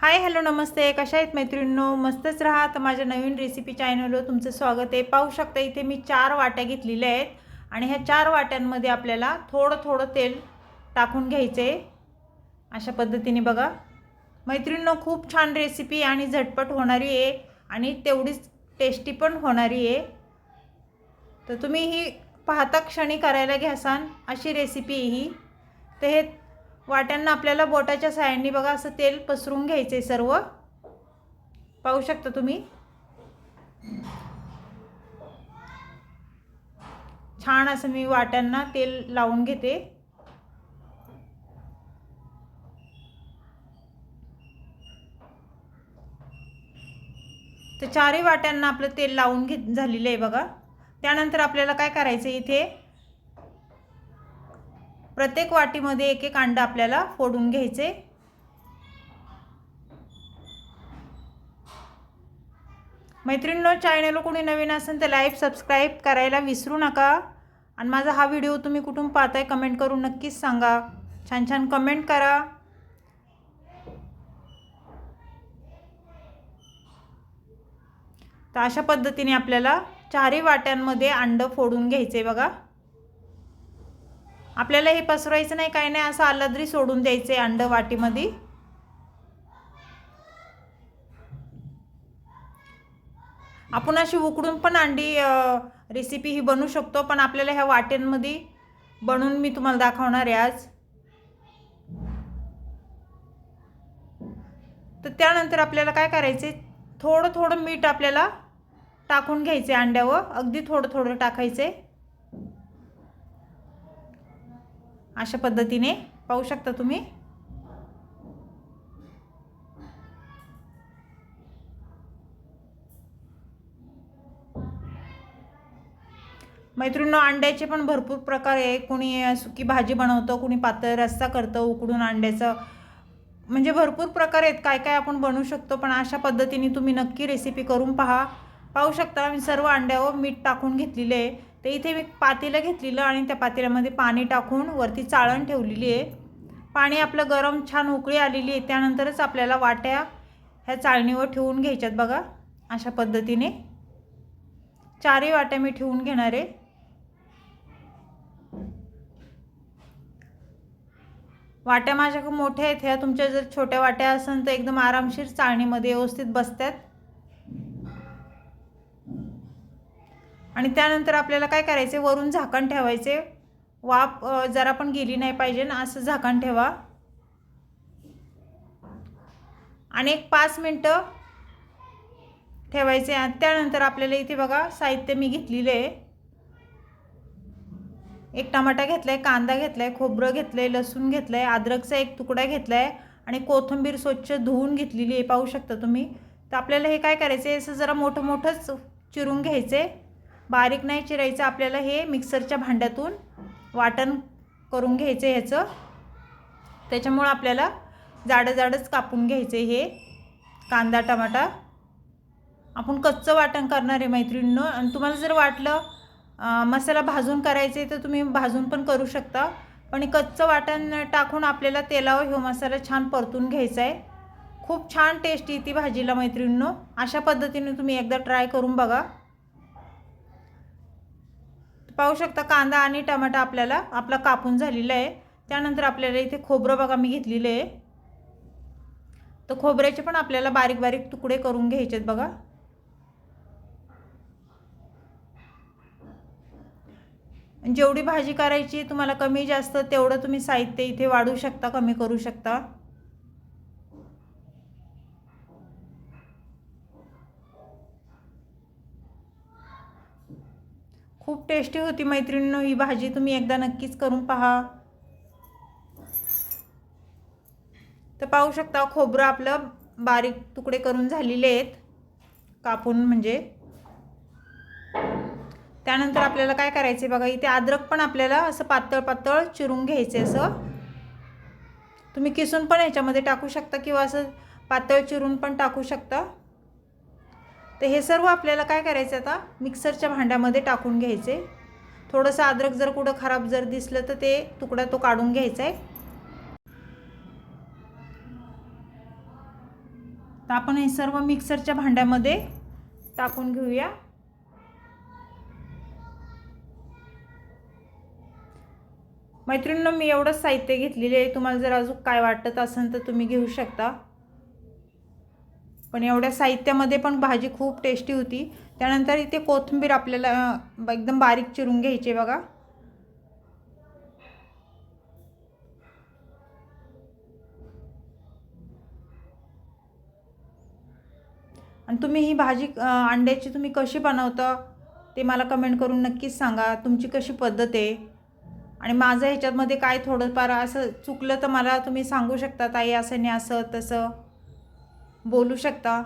Hi hello नमस्ते. कशा आहेत मैत्रिणींनो? मस्तच राहा. तर माझ्या नवीन रेसिपी चॅनलवर तुमचं स्वागत आहे. पाहू शकता इथे मी चार वाट्या घेतलेल्या आहेत. आणि ह्या चार वाट्यांमध्ये आपल्याला थोडं थोडं तेल टाकून घ्यायचं आहे अशा पद्धतीने बघा. मैत्रिणींनो खूप छान रेसिपी आणि झटपट होणारी आहे. आणि तेवढीच टेस्टी पण होणारी आहे. तर तुम्ही ही पाहता क्षणी करायला घ्यासान अशी रेसिपी आहे ही. तर हे वाट्यांना आपल्याला बोटाच्या साह्यांनी बघा असं तेल पसरून घ्यायचं आहे सर्व. पाहू शकता तुम्ही? छान असं मी वाट्यांना तेल लावून घेते. तर चारही वाट्यांना आपलं तेल लावून घेत झालेलं आहे बघा. त्यानंतर आपल्याला काय करायचं इथे? प्रत्येक वाटीमध्ये एक एक अंड आपल्याला फोडून घ्यायचे. मैत्रिणींनो चॅनल कोणी नवीन असेल तर लाईव्ह सबस्क्राईब करायला विसरू नका. आणि माझा हा व्हिडिओ तुम्ही कुठून पाहताय कमेंट करून नक्कीच सांगा. छान छान कमेंट करा. तर अशा पद्धतीने आपल्याला चारही वाट्यांमध्ये अंडं फोडून घ्यायचे बघा. आपल्याला हे पसरवायचं नाही काही नाही असं आलाद्री सोडून द्यायचं आहे अंड वाटीमध्ये. आपण अशी उकडून पण अंडी रेसिपी ही बनवू शकतो पण आपल्याला ह्या वाट्यांमध्ये बनवून मी तुम्हाला दाखवणार आहे आज. तर त्यानंतर आपल्याला काय करायचे थोडं थोडं मीठ आपल्याला टाकून घ्यायचे अंड्यावर. अगदी थोडं थोडं टाकायचे अशा पद्धतीने पाहू शकता तुम्ही. मैत्रिणींनो अंड्याचे पण भरपूर प्रकार आहे. कुणी सुकी भाजी बनवतं कुणी पातळ रस्सा करतं उकडून अंड्याचं म्हणजे भरपूर प्रकार आहेत. काय काय आपण बनवू शकतो पण अशा पद्धतीने तुम्ही नक्की रेसिपी करून पहा. पाहू शकता मी सर्व अंड्यावर मीठ टाकून घेतलेले आहे. तर इथे मी पातेलं घेतलेलं आणि त्या पातेल्यामध्ये पाणी टाकून वरती चाळण ठेवलेली आहे. पाणी आपलं गरम छान उकळी आलेली आहे. त्यानंतरच आपल्याला वाट्या ह्या चाळणीवर ठेवून घ्यायच्यात बघा. अशा पद्धतीने चारही वाट्या मी ठेवून घेणार आहे. वाट्या माझ्या खूप मोठ्या आहेत. ह्या तुमच्या जर छोट्या वाट्या असेल तर एकदम आरामशीर चाळणीमध्ये व्यवस्थित बसतात. आणि त्यानंतर आपल्याला काय करायचे? वरून झाकण ठेवायचे. वाफ जरा पण गेली नाही पाहिजे ना असं झाकण ठेवा. आणि एक पाच मिनटं ठेवायचे. आणि त्यानंतर आपल्याला इथे बघा साहित्य मी घेतलेलं आहे. एक टमाटा घेतला आहे कांदा घेतला आहे खोबरं घेतलं आहे लसूण घेतलं आहे अद्रकचा एक तुकडा घेतला आहे आणि कोथिंबीर स्वच्छ धुवून घेतलेली आहे. पाहू शकता तुम्ही. तर आपल्याला हे काय करायचं आहे असं जरा मोठं मोठंच चिरून घ्यायचं आहे बारीक नाही चिरायचं आपल्याला हे मिक्सरच्या भांड्यातून वाटण करून घ्यायचं आहे ह्याचं. त्याच्यामुळं आपल्याला जाडं जाडंच कापून घ्यायचं आहे हे कांदा टमाटा. आपण कच्चं वाटण करणार आहे मैत्रिणीनं. आणि तुम्हाला जर वाटलं मसाला भाजून करायचे तर तुम्ही भाजून पण करू शकता. पण कच्चं वाटण टाकून आपल्याला तेलावर हो मसाला छान परतून घ्यायचा आहे. खूप छान टेस्ट येते भाजीला मैत्रिणींनो. अशा पद्धतीने तुम्ही एकदा ट्राय करून बघा. पाहू शकता कांदा आणि टमाटा आपल्याला आपला कापून झालेला आहे. त्यानंतर आपल्याला इथे खोबरं बघा मी घेतलेलं आहे. तर खोबऱ्याचे पण आपल्याला बारीक बारीक तुकडे करून घ्यायचे आहेत बघा. जेवढी भाजी करायची तुम्हाला कमी जास्त तेवढं तुम्ही साहित्य इथे वाढू शकता कमी करू शकता. खूप टेस्टी होती मैत्रिणीनं ही भाजी तुम्ही एकदा नक्कीच करून पहा. तर पाहू शकता खोबरं आपलं बारीक तुकडे करून झालेले आहेत. कापून म्हणजे. त्यानंतर आपल्याला काय करायचं आहे बघा इथे अद्रक पण आपल्याला असं पातळ पातळ चिरून घ्यायचे असं. तुम्ही किसून पण ह्याच्यामध्ये टाकू शकता किंवा असं पातळ चिरून पण टाकू शकता. तर हे सर्व आपल्याला काय करायचं आता? मिक्सरच्या भांड्यामध्ये टाकून घ्यायचे. थोडंसं अद्रक जर कुठं खराब जर दिसलं तर ते तुकडा तो काढून घ्यायचा आहे. तर आपण हे सर्व मिक्सरच्या भांड्यामध्ये टाकून घेऊया. मैत्रिणींना मी एवढंच साहित्य घेतलेले आहे. तुम्हाला जर अजून काय वाटत असेल तर तुम्ही घेऊ शकता. पण एवढ्या साहित्यामध्ये पण भाजी खूप टेस्टी होती. त्यानंतर इथे कोथिंबीर आपल्याला एकदम बारीक चिरून घ्यायची आहे बघा. आणि तुम्ही ही भाजी अंड्याची तुम्ही कशी बनवता ते मला कमेंट करून नक्कीच सांगा. तुमची कशी पद्धत आहे? आणि माझं ह्याच्यामध्ये काय थोडंफार असं चुकलं तर मला तुम्ही सांगू शकता ताई असं नाही असं तसं. बोलू शकता?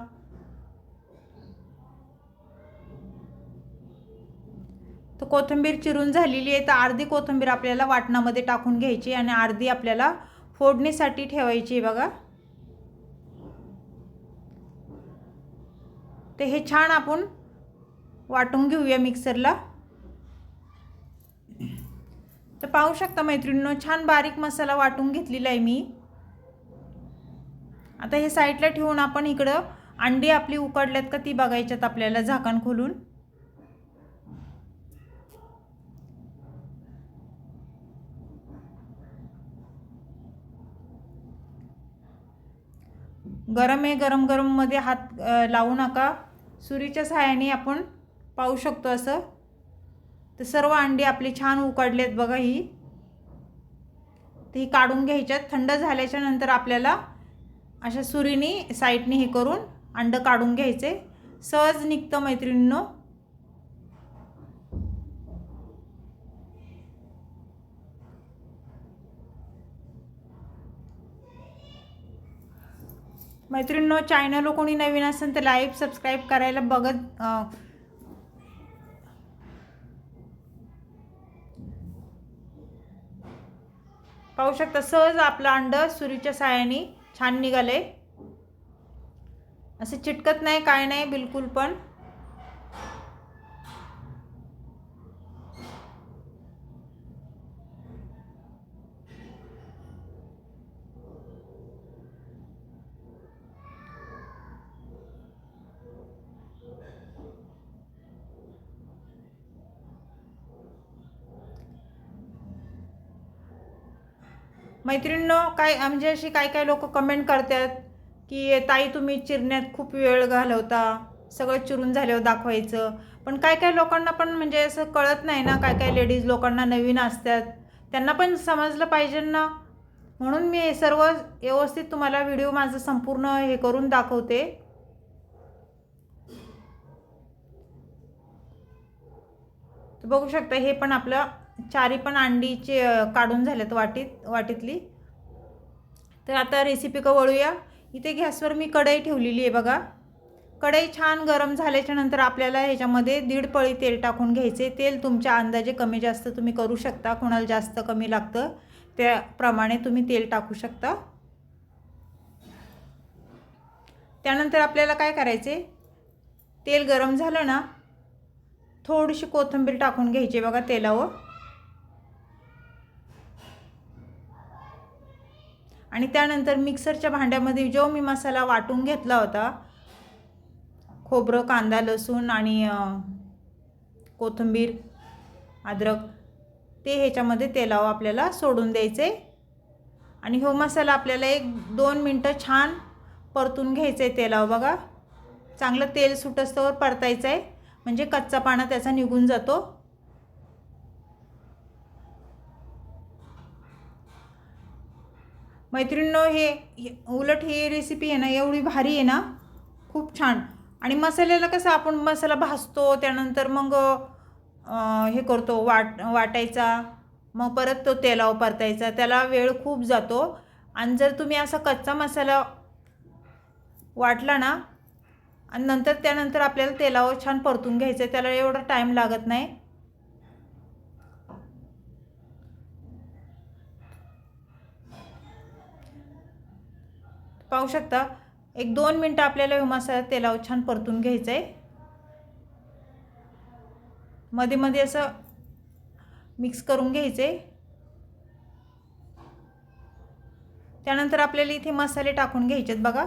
तर कोथिंबीर चिरून झालेली आहे. तर अर्धी कोथिंबीर आपल्याला वाटणामध्ये टाकून घ्यायची आणि अर्धी आपल्याला फोडणीसाठी ठेवायची आहे बघा. ते हे छान आपण वाटून घेऊया मिक्सरला. तर पाहू शकता मैत्रिणीनं छान बारीक मसाला वाटून घेतलेला आहे मी. आता हे साईडला ठेवून आपण इकडं अंडी आपली उकडल्यात का ती बघायच्यात आपल्याला झाकण खोलून. गरम आहे गरम गरममध्ये हात लावू नका. सुरीच्या सहाय्याने आपण पाहू शकतो असं. तर सर्व अंडी आपली छान उकडलेत बघा ही. ती ही काढून घ्यायच्यात. थंड झाल्याच्यानंतर आपल्याला अशा सुरीने साईडने हे करून अंडं काढून घ्यायचे. सहज निघतं मैत्रिणींनो. मैत्रिणींनो चॅनल कोणी नवीन असेल तर लाईव्ह सबस्क्राईब करायला बघत पाहू शकता सहज आपलं अंड सुरीच्या साह्याने छान निघाले. असं चिटकत नाही काय नाही बिलकुल पण. मैत्रिणींनो काय म्हणजे अशी काय काय लोक कमेंट करतात की ताई तुम्ही चिरण्यात खूप वेळ घालवता सगळं चिरून झाल्यावर दाखवायचं. पण काय काय लोकांना पण म्हणजे असं कळत नाही ना काय काय लेडीज लोकांना नवीन असतात. त्यांना पण समजलं पाहिजे ना. म्हणून मी हे सर्व व्यवस्थित तुम्हाला व्हिडिओ माझं संपूर्ण हे करून दाखवते. बघू शकता हे पण आपलं चारी पण अंडीचे काढून झालेत वाटीत वाटीतली. तर आता रेसिपी का वळूया. इथे गॅसवर मी कढई ठेवलेली आहे बघा. कढई छान गरम झाल्याच्यानंतर आपल्याला ह्याच्यामध्ये दीड पळी तेल टाकून घ्यायचे. तेल तुमच्या अंदाजे कमी जास्त तुम्ही करू शकता कोणाला जास्त कमी लागतं. त्याप्रमाणे तुम्ही तेल टाकू शकता. त्यानंतर आपल्याला काय करायचे? तेल गरम झालं ना थोडीशी कोथिंबीर टाकून घ्यायची बघा तेलावर. आणि त्यानंतर मिक्सरच्या भांड्यामध्ये जो मी मसाला वाटून घेतला होता खोबरं कांदा लसूण आणि कोथिंबीर अद्रक ते ह्याच्यामध्ये तेलाव आपल्याला सोडून द्यायचे. आणि हो मसाला आपल्याला एक दोन मिनटं छान परतून घ्यायचं आहे तेलाव बघा. चांगलं तेल सुटस्तवर परतायचं आहे म्हणजे कच्चा पाना त्याचा निघून जातो. मैत्रिणींनो हे हे- उलट ही रेसिपी आहे ना एवढी भारी आहे ना खूप छान. आणि मसाल्याला कसं आपण मसाला भाजतो त्यानंतर मग हे करतो वाट वाटायचा मग परत तो तेलावर परतायचा त्याला वेळ खूप जातो. आणि जर तुम्ही असा कच्चा मसाला वाटला ना आणि नंतर त्यानंतर आपल्याला तेलावर छान परतून घ्यायचं त्याला एवढा टाईम लागत नाही. पाहू शकता. एक दोन मिनटं आपल्याला हे मसाला तेलावर छान परतून घ्यायचं आहे मध्ये मध्ये असं मिक्स करून घ्यायचं आहे त्यानंतर आपल्याला इथे मसाले टाकून घ्यायचेत बघा.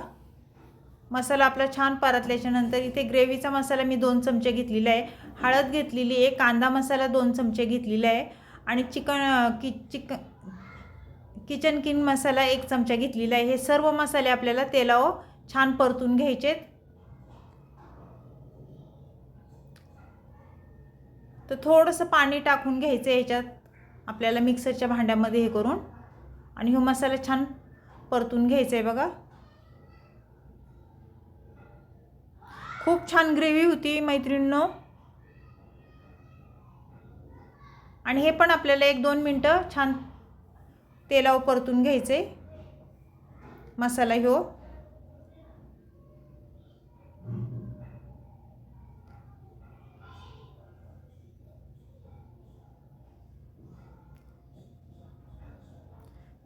मसाला आपला छान परतल्याच्या नंतर इथे ग्रेव्हीचा मसाला मी दोन चमचे घेतलेला आहे. हळद घेतलेली आहे कांदा मसाला दोन चमचे घेतलेला आहे. आणि चिकन कि चिकन किचन किंग मसाला एक चमचा घेतलेला आहे. हे सर्व मसाले आपल्याला तेलावर छान परतून घ्यायचेत तर थोडंसं पाणी टाकून घ्यायचं ह्याच्यात. आपल्याला मिक्सरच्या भांड्यामध्ये हे करून. आणि हा मसाला छान परतून घ्यायचा आहे बघा. खूप छान ग्रेव्ही होती मैत्रिणींनो. आणि हे पण आपल्याला एक दोन मिनटं छान तेलावर परतून घ्यायचे. मसाला ह्यो.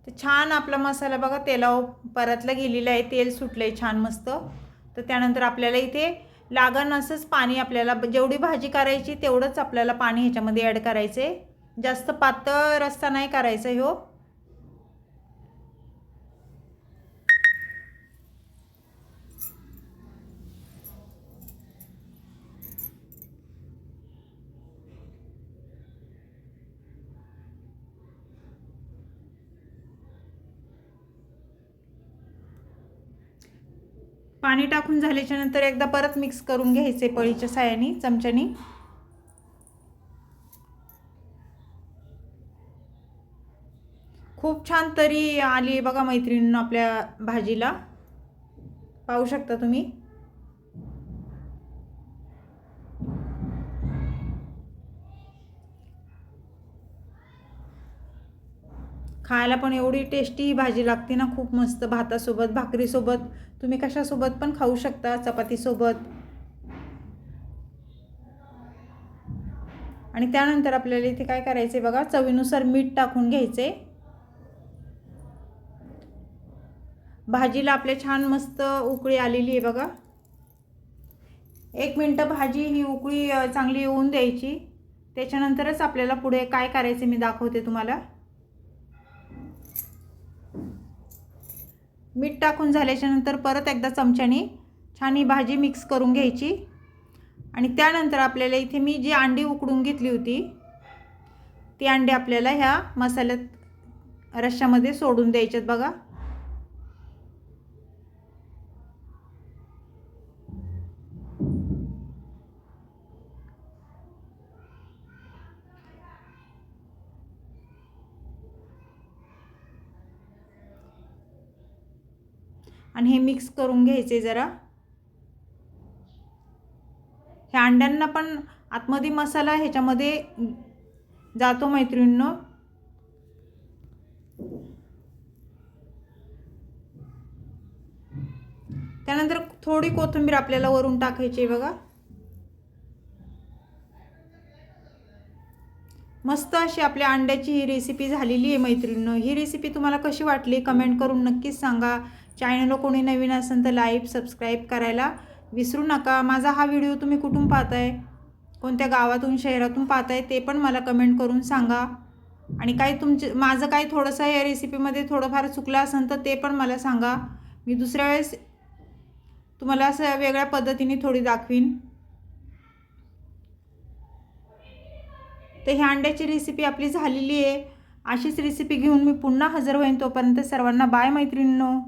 तर छान आपला मसाला बघा तेलावर परतला गेलेला आहे. तेल सुटलं आहे छान मस्त. तर त्यानंतर आपल्याला इथे लागण असंच पाणी आपल्याला जेवढी भाजी करायची तेवढंच आपल्याला पाणी ह्याच्यामध्ये ॲड करायचं आहे जास्त पातळ रस्ता नाही करायचा ह्यो. पाणी टाकून झाल्याच्यानंतर एकदा परत मिक्स करून घ्यायचे पळीच्या सायानी चमच्यानी. खूप छान तरी आली बघा मैत्रिणीनं आपल्या भाजीला. पाहू शकता तुम्ही. खायला पण एवढी टेस्टी ही भाजी लागते ना खूप मस्त भातासोबत भाकरीसोबत. तुम्ही कशासोबत पण खाऊ शकता चपातीसोबत. आणि त्यानंतर आपल्याला इथे काय करायचे बघा चवीनुसार मीठ टाकून घ्यायचे भाजीला आपल्या छान मस्त उकळी आलेली आहे बघा. एक मिनटं भाजी ही उकळी चांगली येऊन द्यायची. त्याच्यानंतरच आपल्याला पुढे काय करायचे मी दाखवते तुम्हाला. मीठ टाकून झाल्याच्यानंतर परत एकदा चमच्याने छान ही भाजी मिक्स करून घ्यायची. आणि त्यानंतर आपल्याला इथे मी जी अंडी उकडून घेतली होती ती अंडी आपल्याला ह्या मसाल्यात रश्श्यामध्ये सोडून द्यायच्यात बघा. आणि हे मिक्स करून घ्यायचे जरा. ह्या अंड्यांना पण आतमध्ये मसाला ह्याच्यामध्ये जातो मैत्रिणींनो. त्यानंतर थोडी कोथिंबीर आपल्याला वरून टाकायची बघा. मस्त अशी आपल्या अंड्याची ही रेसिपी झालेली आहे मैत्रिणींनो. ही रेसिपी तुम्हाला कशी वाटली? कमेंट करून नक्कीच सांगा. चॅनलला कोणी नवीन असेल तर लाईक सबस्क्राईब करायला विसरू नका. माझा हा व्हिडिओ तुम्ही कुठून पाहताय? कोणत्या गावातून शहरातून पाहताय ते पण मला कमेंट करून सांगा. आणि काही तुमचे माझं काही थोडंसं या रेसिपीमध्ये थोडंफार चुकलं असेल तर ते पण मला सांगा. मी दुसऱ्या वेळेस तुम्हाला असं वेगळ्या पद्धतीने थोडी दाखवीन. तर ह्या अंड्याची रेसिपी आपली झालेली आहे. अशीच रेसिपी घेऊन मी पुन्हा हजर होईन तोपर्यंत सर्वांना बाय मैत्रिणींनो.